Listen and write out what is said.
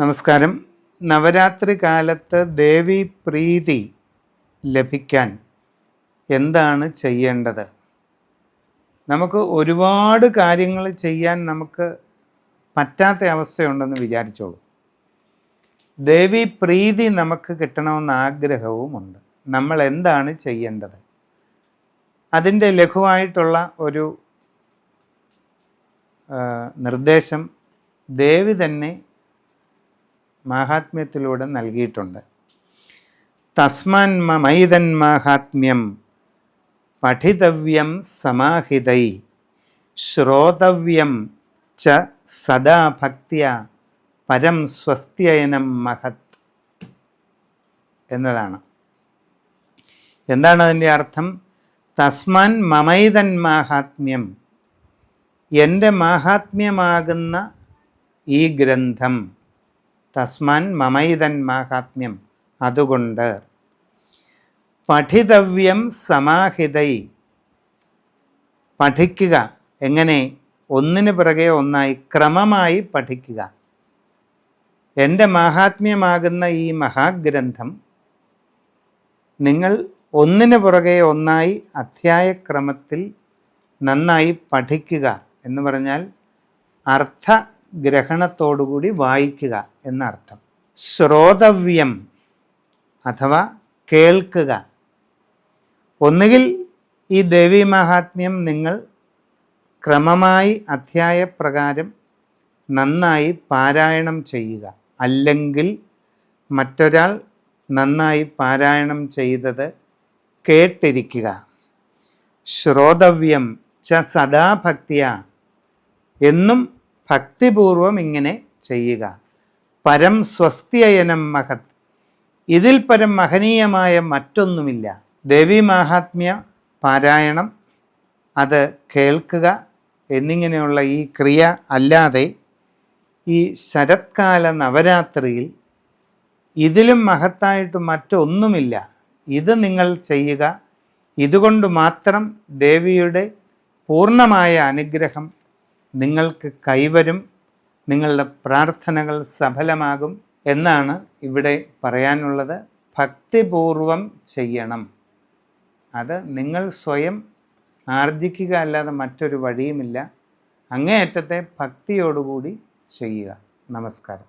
നമസ്കാരം. നവരാത്രി കാലത്ത് ദേവി പ്രീതി ലഭിക്കാൻ എന്താണ് ചെയ്യേണ്ടത്? നമുക്ക് ഒരുപാട് കാര്യങ്ങൾ ചെയ്യാൻ നമുക്ക് പറ്റാത്ത അവസ്ഥയുണ്ടെന്ന് വിചാരിച്ചോളൂ. ദേവി പ്രീതി നമുക്ക് കിട്ടണമെന്ന ആഗ്രഹവുമുണ്ട് നമ്മൾ എന്താണ് ചെയ്യേണ്ടത്? അതിന്റെ ലഘുവായിട്ടുള്ള ഒരു നിർദ്ദേശം ദേവി തന്നെ മാഹാത്മ്യത്തിലൂടെ നൽകിയിട്ടുണ്ട്. തസ്മാൻ മൈതൻ മാഹാത്മ്യം പഠിതവ്യം സമാഹിതൈ ശ്രോതവ്യം ച സദാ ഭക്തിയ പരം സ്വസ്ത്യയനം മഹത് എന്നതാണ്. എന്താണ് അതിന്റെ അർത്ഥം? തസ്മാൻ മമൈതൻ മാഹാത്മ്യം എന്റെ മാഹാത്മ്യമാകുന്ന ഈ ഗ്രന്ഥം തസ്മാൻ മമൈതൻ മാഹാത്മ്യം. അതുകൊണ്ട് പഠിതവ്യം സമാഹിതൈ. പഠിക്കുക. എങ്ങനെ? ഒന്നിന് പിറകെ ഒന്നായി ക്രമമായി പഠിക്കുക. എന്റെ മാഹാത്മ്യമാകുന്ന ഈ മഹാഗ്രന്ഥം നിങ്ങൾ ഒന്നിന് പുറകെ ഒന്നായി അധ്യായക്രമത്തിൽ നന്നായി പഠിക്കുക എന്ന് പറഞ്ഞാൽ അർത്ഥഗ്രഹണത്തോടുകൂടി വായിക്കുക എന്നർത്ഥം. ശ്രോതവ്യം അഥവാ കേൾക്കുക. ഒന്നുകിൽ ഈ ദേവി മഹാത്മ്യം നിങ്ങൾ ക്രമമായി അധ്യായപ്രകാരം നന്നായി പാരായണം ചെയ്യുക. അല്ലെങ്കിൽ മറ്റൊരാൾ നന്നായി പാരായണം ചെയ്തത് കേട്ടിരിക്കുക. ശ്രോതവ്യം ച സദാഭക്തിയ എന്നും ഭക്തിപൂർവം ഇങ്ങനെ ചെയ്യുക. പരം സ്വസ്തിയനം മഹത്. ഇതിൽ പരം മഹനീയമായ മറ്റൊന്നുമില്ല. ദേവി മാഹാത്മ്യ പാരായണം അത് കേൾക്കുക എന്നിങ്ങനെയുള്ള ഈ ക്രിയ അല്ലാതെ ഈ ശരത്കാല നവരാത്രിയിൽ ഇതിലും മഹത്തായിട്ട് മറ്റൊന്നുമില്ല. ഇത് നിങ്ങൾ ചെയ്യുക. ഇതുകൊണ്ട് മാത്രം ദേവിയുടെ പൂർണമായ അനുഗ്രഹം നിങ്ങൾക്ക് കൈവരും നിങ്ങളുടെ പ്രാർത്ഥനകൾ സഫലമാകും എന്നാണ് ഇവിടെ പറയാനുള്ളത്. ഭക്തിപൂർവം ചെയ്യണം. അത് നിങ്ങൾ സ്വയം ആർജിക്കുക അല്ലാതെ മറ്റൊരു വഴിയുമില്ല. അങ്ങേയറ്റത്തെ ഭക്തിയോടുകൂടി ചെയ്യുക. നമസ്കാരം.